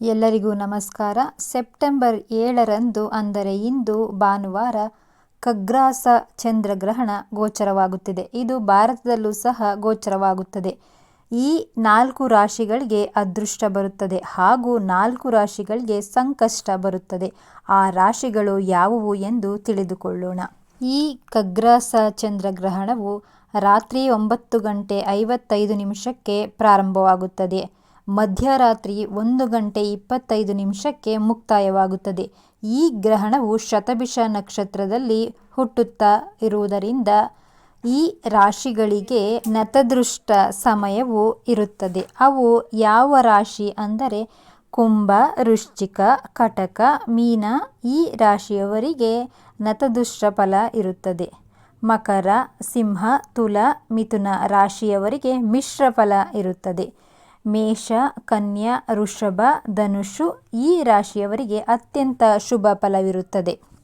ಎಲ್ಲರಿಗೂ ನಮಸ್ಕಾರ. ಸೆಪ್ಟೆಂಬರ್ ಏಳರಂದು, ಅಂದರೆ ಇಂದು ಭಾನುವಾರ ಖಗ್ರಾಸ ಚಂದ್ರಗ್ರಹಣ ಗೋಚರವಾಗುತ್ತಿದೆ. ಇದು ಭಾರತದಲ್ಲೂ ಸಹ ಗೋಚರವಾಗುತ್ತದೆ. ಈ ನಾಲ್ಕು ರಾಶಿಗಳಿಗೆ ಅದೃಷ್ಟ ಬರುತ್ತದೆ. ಹಾಗೂ ನಾಲ್ಕು ರಾಶಿಗಳಿಗೆ ಸಂಕಷ್ಟ ಬರುತ್ತದೆ. ಆ ರಾಶಿಗಳು ಯಾವುವು ಎಂದು ತಿಳಿದುಕೊಳ್ಳೋಣ. ಈ ಖಗ್ರಾಸ ಚಂದ್ರಗ್ರಹಣವು ರಾತ್ರಿ ಒಂಬತ್ತು ಗಂಟೆ ಐವತ್ತೈದು ನಿಮಿಷಕ್ಕೆ ಪ್ರಾರಂಭವಾಗುತ್ತದೆ. ಮಧ್ಯರಾತ್ರಿ ಒಂದು ಗಂಟೆ ಇಪ್ಪತ್ತೈದು ನಿಮಿಷಕ್ಕೆ ಮುಕ್ತಾಯವಾಗುತ್ತದೆ. ಈ ಗ್ರಹಣವು ಶತಭಿಷ ನಕ್ಷತ್ರದಲ್ಲಿ ಹುಟ್ಟುತ್ತಾ ಇರುವುದರಿಂದ ಈ ರಾಶಿಗಳಿಗೆ ನತದೃಷ್ಟ ಸಮಯವು ಇರುತ್ತದೆ. ಅವು ಯಾವ ರಾಶಿ ಅಂದರೆ ಕುಂಭ, ವೃಶ್ಚಿಕ, ಕಟಕ, ಮೀನ ಈ ರಾಶಿಯವರಿಗೆ ನತದೃಷ್ಟ ಫಲ ಇರುತ್ತದೆ. ಮಕರ, ಸಿಂಹ, ತುಲ, ಮಿಥುನ ರಾಶಿಯವರಿಗೆ ಮಿಶ್ರ ಫಲ ಇರುತ್ತದೆ. ಮೇಷ ಕನ್ಯಾ ವೃಷಭ ಧನುಷು ಈ ರಾಶಿಯವರಿಗೆ ಅತ್ಯಂತ ಶುಭ ಫಲವಿರುತ್ತದೆ.